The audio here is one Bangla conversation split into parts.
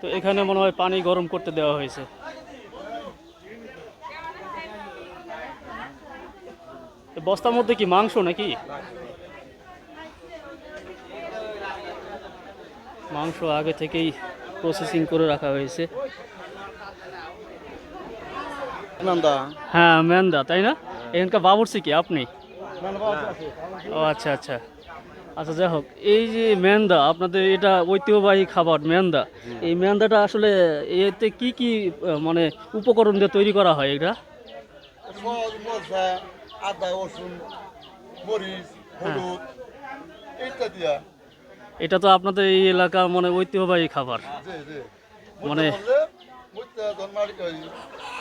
তো এখানে মনে হয় পানি গরম করতে দেওয়া হয়েছে। বস্তার মধ্যে কি মাংস নাকি? মাংস আগে থেকেই প্রসেসিং করে রাখা হয়েছে। হ্যাঁ মেন্দা তাই না? এখানকার বাবুর্চি কি আপনি? ও আচ্ছা আচ্ছা। আচ্ছা যাই হোক এই যে মেন্দা আপনাদের এটা ঐতিহ্যবাহী খাবার মেন্দা এই মেন্দাটা আসলে এতে কি কি মানে উপকরণ দিয়ে তৈরি করা হয় এটা? সহজ আদা রসুন মরিচ হলুদ এইটা এটা তো আপনাদের এই এলাকার মানে ঐতিহ্যবাহী খাবার। মানে-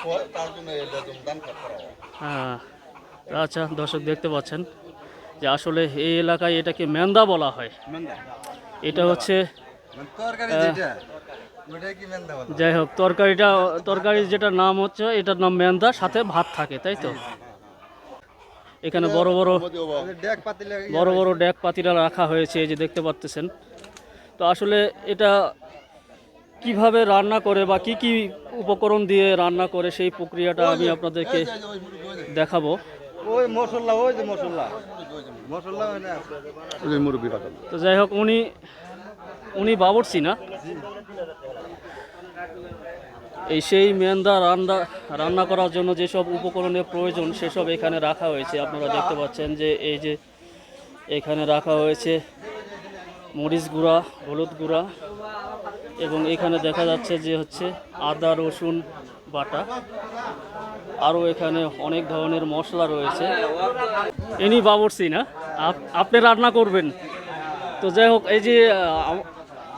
হয় হয় হ্যাঁ। আচ্ছা দর্শক দেখতে পাচ্ছেন। যে আসলে এই এলাকায় এটাকে মেন্দা বলা হয়। এটা হচ্ছে যেটা বলা? যাই হোক তরকারিটা তরকারি যেটার নাম হচ্ছে এটার নাম মেন্দা সাথে ভাত থাকে তাই তো? এখানে বড় বড় পাতিলে বড় বড় ড্যাক পাতিরা রাখা হয়েছে এই যে দেখতে পাচ্তেছেন। তো আসলে এটা কীভাবে রান্না করে বা কি কি উপকরণ দিয়ে রান্না করে সেই প্রক্রিয়াটা আমি আপনাদেরকে দেখাবো। ওই মশলা ওই যে মশলা। মশলা ওই মুরগি তো যাই হোক উনি উনি বাবরচি না? এই সেই মেন্দা রান্না রান্না করার জন্য যেসব উপকরণের প্রয়োজন সেসব এখানে রাখা হয়েছে। আপনারা দেখতে পাচ্ছেন যে এই যে এখানে রাখা হয়েছে মরিচ গুঁড়া হলুদ গুঁড়া এবং এখানে দেখা যাচ্ছে যে হচ্ছে আদা রসুন বাটা। আরও এখানে অনেক ধরনের মশলা রয়েছে। ইনি বাবরচি না? আপ- আপনি রান্না করবেন। তো যাই হোক এই যে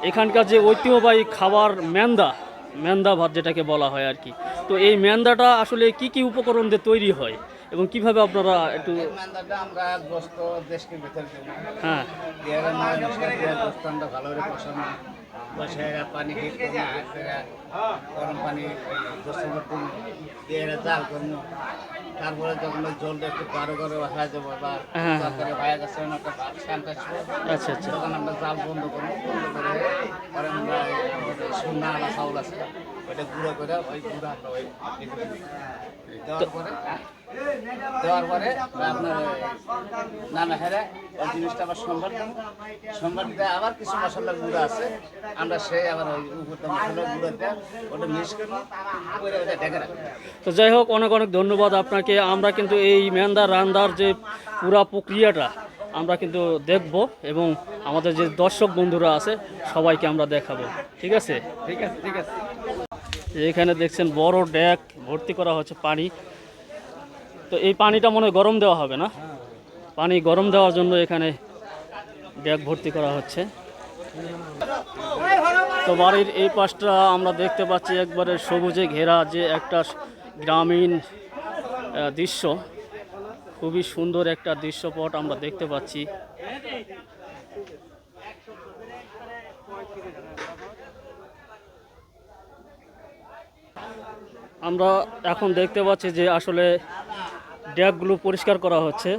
এখানকার যে ঐতিহ্যবাহী খাবার ম্যান্দা ম্যান্দা ভাত যেটাকে বলা হয় আর কি। তো এই ম্যান্দাটা আসলে কি কি উপকরণ দিয়ে তৈরি হয় এবং কীভাবে আপনারা একটু হ্যাঁ। বসে এরা পানি এরা গরম পানি মধ্যে দিয়ে এরা জাল করব তারপরে যখন জলটা একটু গাঢ় করে হয়ে যাব বা হ্যাঁ। তরকারি হয়ে। গেছে একটা ভাত শান্ত আচ্ছা আচ্ছা। তখন আমরা জাল বন্ধ করব বন্ধ করে পরে আমরা সোনা চাউল আছে। ওইটা গুঁড়ো করে ওই গুঁড়ো আমরা ওই দেওয়ার পরে দেওয়ার পরে আপনার নানা হেরে ওই জিনিসটা আবার সোমবার সোমবার দিতে আবার কিছু মশলার গুঁড়ো আছে। আমরা সেই আবার ওই উপরটা মশলার ওটা মিক্স করি করে ওটা ডেকে রাখি। তো যাই হোক অনেক অনেক ধন্যবাদ আপনাকে। আমরা কিন্তু এই ম্যান্দা রান্দার যে পুরা প্রক্রিয়াটা আমরা কিন্তু দেখব এবং আমাদের যে দর্শক বন্ধুরা আছে সবাইকে আমরা দেখাবো। ঠিক আছে? ঠিক আছে ঠিক আছে। এখানে দেখছেন বড় ড্যাক ভর্তি করা হচ্ছে পানি। তো এই পানিটা মনে হয় গরম দেওয়া হবে না? পানি গরম দেওয়ার জন্য এখানে ড্যাক ভর্তি করা হচ্ছে। তো বাড়ির এই পাশটা আমরা দেখতে পাচ্ছি একবারে সবুজে ঘেরা যে একটা গ্রামীণ দৃশ্য। খুবই সুন্দর একটা দৃশ্যপট আমরা দেখতে পাচ্ছি। আমরা এখন দেখতে পাচ্ছি যে আসলে ড্যাগগুলো পরিষ্কার করা হচ্ছে।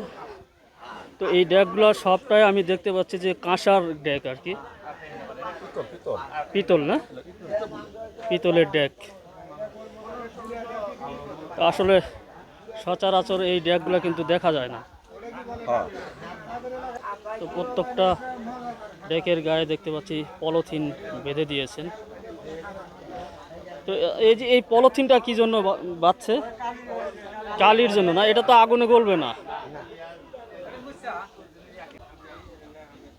তো এই ড্যাগগুলো সবটাই আমি দেখতে পাচ্ছি যে কাঁসার ড্যাগ আর কি। পিতল না? পিতলের ড্যাগ। তো আসলে সচরাচর এই ড্যাগগুলো কিন্তু দেখা যায় না। তো প্রত্যেকটা ডেকের গায়ে দেখতে পাচ্ছি পলিথিন বেঁধে দিয়েছেন। তো এই যে এই পলিথিনটা কি জন্য বা- বাঁধছে কালির জন্য না? এটা তো আগুনে গলবে না।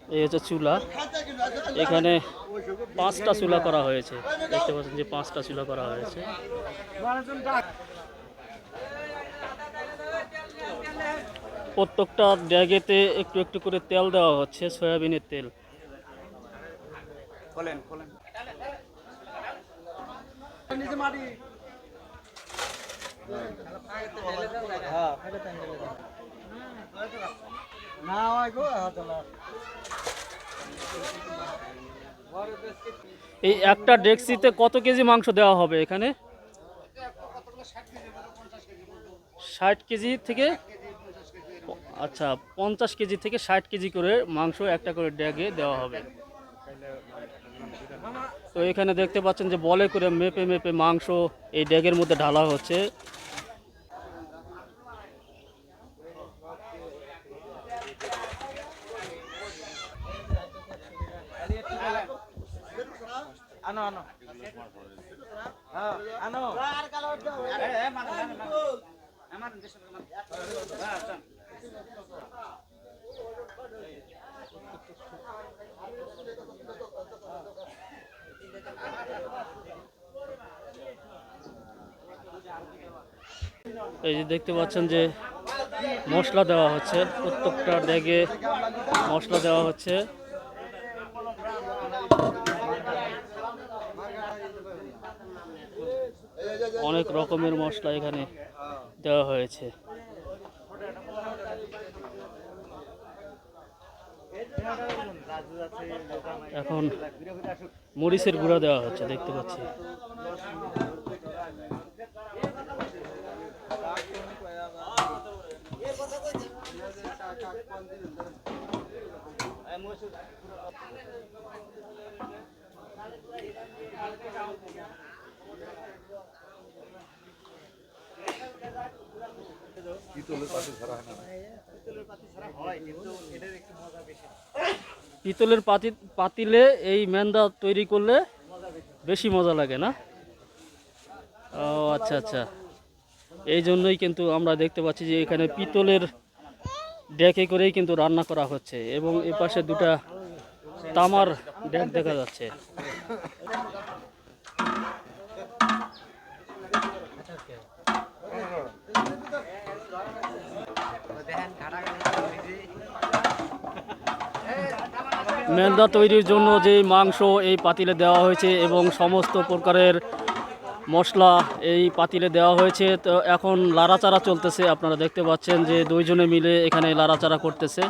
এই হচ্ছে চুলা। এখানে পাঁচটা চুলা করা হয়েছে। দেখতে পাচ্ছেন যে পাঁচটা চুলা করা হয়েছে। প্রত্যেকটা ড্যাগেতে একটু একটু করে তেল দেওয়া হচ্ছে, সয়াবিনের তেল। খোলেন খোলেন। এই একটা ডেক্সিতে কত কেজি মাংস দেওয়া হবে এখানে? ষাট কেজি থেকে আচ্ছা পঞ্চাশ কেজি থেকে ষাট কেজি করে মাংস একটা করে ড্যাগে দেওয়া হবে। তো এখানে দেখতে পাচ্ছেন যে বলে করে মেপে মেপে মাংস এই ড্যাগের মধ্যে ঢালা হচ্ছে। এই যে দেখতে পাচ্ছেন যে মশলা দেওয়া হচ্ছে, প্রত্যেকটা ড্যাগে মশলা দেওয়া হচ্ছে। অনেক রকমের মশলা এখানে দেওয়া হয়েছে। এখন মরিচের গুঁড়া দেওয়া হচ্ছে দেখতে পাচ্ছি। পিতলের পাতি পাতিলে এই মেন্দা তৈরি করলে বেশি। মজা লাগে না? ও আচ্ছা আচ্ছা। এই জন্যই কিন্তু আমরা দেখতে পাচ্ছি যে এখানে পিতলের ডেকে করেই কিন্তু রান্না করা হচ্ছে এবং এ পাশে দুটা তামার ডেক দেখা যাচ্ছে। মেন্দা তৈরির জন্য যে মাংস এই পাতিলে দেওয়া হয়েছে এবং সমস্ত প্রকারের মশলা এই পাতিলে দেওয়া হয়েছে। তো এখন লাড়াচাড়া চলতেছে, আপনারা দেখতে পাচ্ছেন যে দুইজনে মিলে এখানে লাড়াচাড়া করতেছে।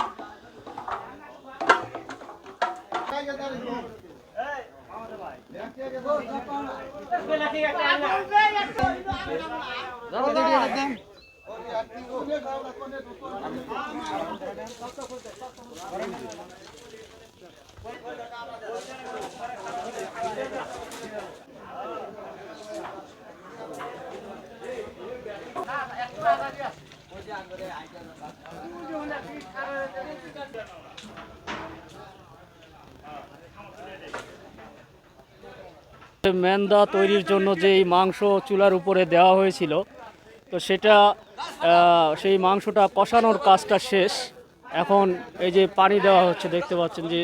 মেন্দা তৈরির জন্য যে এই মাংস চুলার উপরে দেওয়া হয়েছিল, তো সেটা সেই মাংসটা কষানোর কাজটা শেষ। এখন এই যে পানি দেওয়া হচ্ছে, দেখতে পাচ্ছেন যে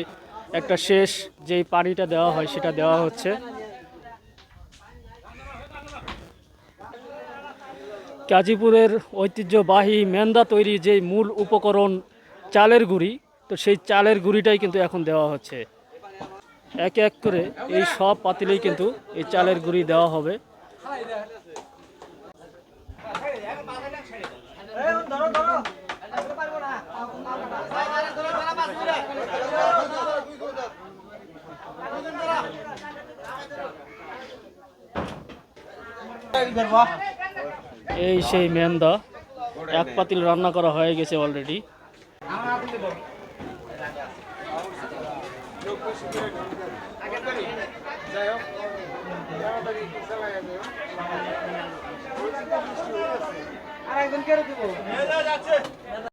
একটা শেষ যেই পানিটা দেওয়া হয় সেটা দেওয়া হচ্ছে। গাজীপুরের ঐতিহ্যবাহী মেন্দা তৈরি যে মূল উপকরণ চালের গুঁড়ি, তো সেই চালের গুঁড়িটাই কিন্তু এখন দেওয়া হচ্ছে। এক এক করে এই সব পাতিলেই কিন্তু এই চালের গুঁড়ি দেওয়া হবে। ধরো ধরো। এই সেই মেন্দা এক পাতিল রান্না করা হয়ে গেছে অলরেডি কেড়ে দেবো?